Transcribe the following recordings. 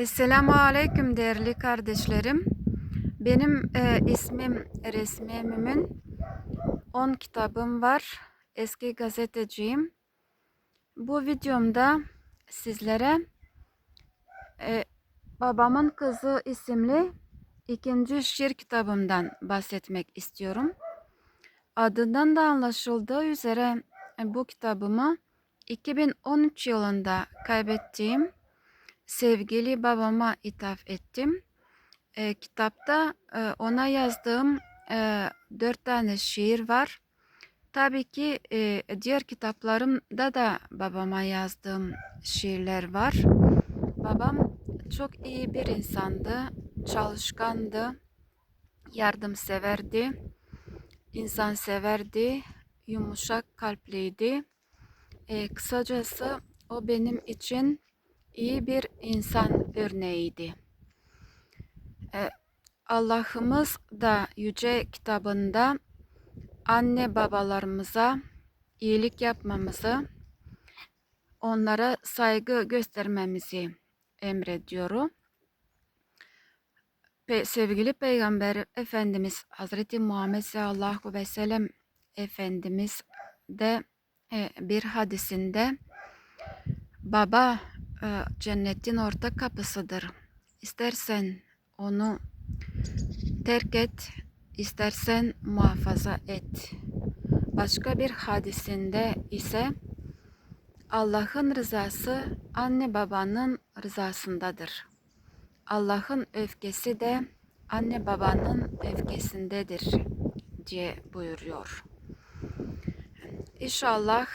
Esselamu Aleyküm değerli kardeşlerim. Benim e, ismim Resmiye Mümin. 10 kitabım var. Eski gazeteciyim. Bu videomda sizlere e, Babamın Kızı isimli ikinci şiir kitabımdan bahsetmek istiyorum. Adından da anlaşıldığı üzere e, bu kitabımı 2013 yılında kaybettiğim sevgili babama ithaf ettim. E, kitapta e, ona yazdığım e, dört tane şiir var. Tabii ki e, diğer kitaplarımda da babama yazdığım şiirler var. Babam çok iyi bir insandı, çalışkandı, yardımseverdi, insanseverdi, yumuşak kalpliydi. E, kısacası o benim için iyi bir insan örneğiydi. E, Allah'ımız da yüce kitabında anne babalarımıza iyilik yapmamızı, onlara saygı göstermemizi emrediyor. Pe sevgili Peygamber Efendimiz Hazreti Muhammed sallallahu ve sellem Efendimiz de e, bir hadisinde baba cennetin orta kapısıdır. İstersen onu terk et, istersen muhafaza et. Başka bir hadisinde ise Allah'ın rızası anne babanın rızasındadır. Allah'ın öfkesi de anne babanın öfkesindedir diye buyuruyor. İnşallah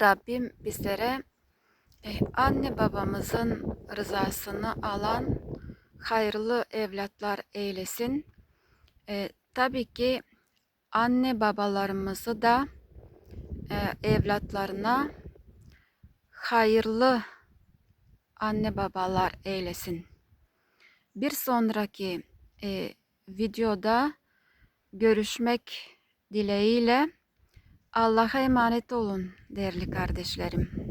Rabbim bizlere anne babamızın rızasını alan hayırlı evlatlar eylesin. E, tabii ki anne babalarımızı da e, evlatlarına hayırlı anne babalar eylesin. Bir sonraki e, videoda görüşmek dileğiyle Allah'a emanet olun değerli kardeşlerim.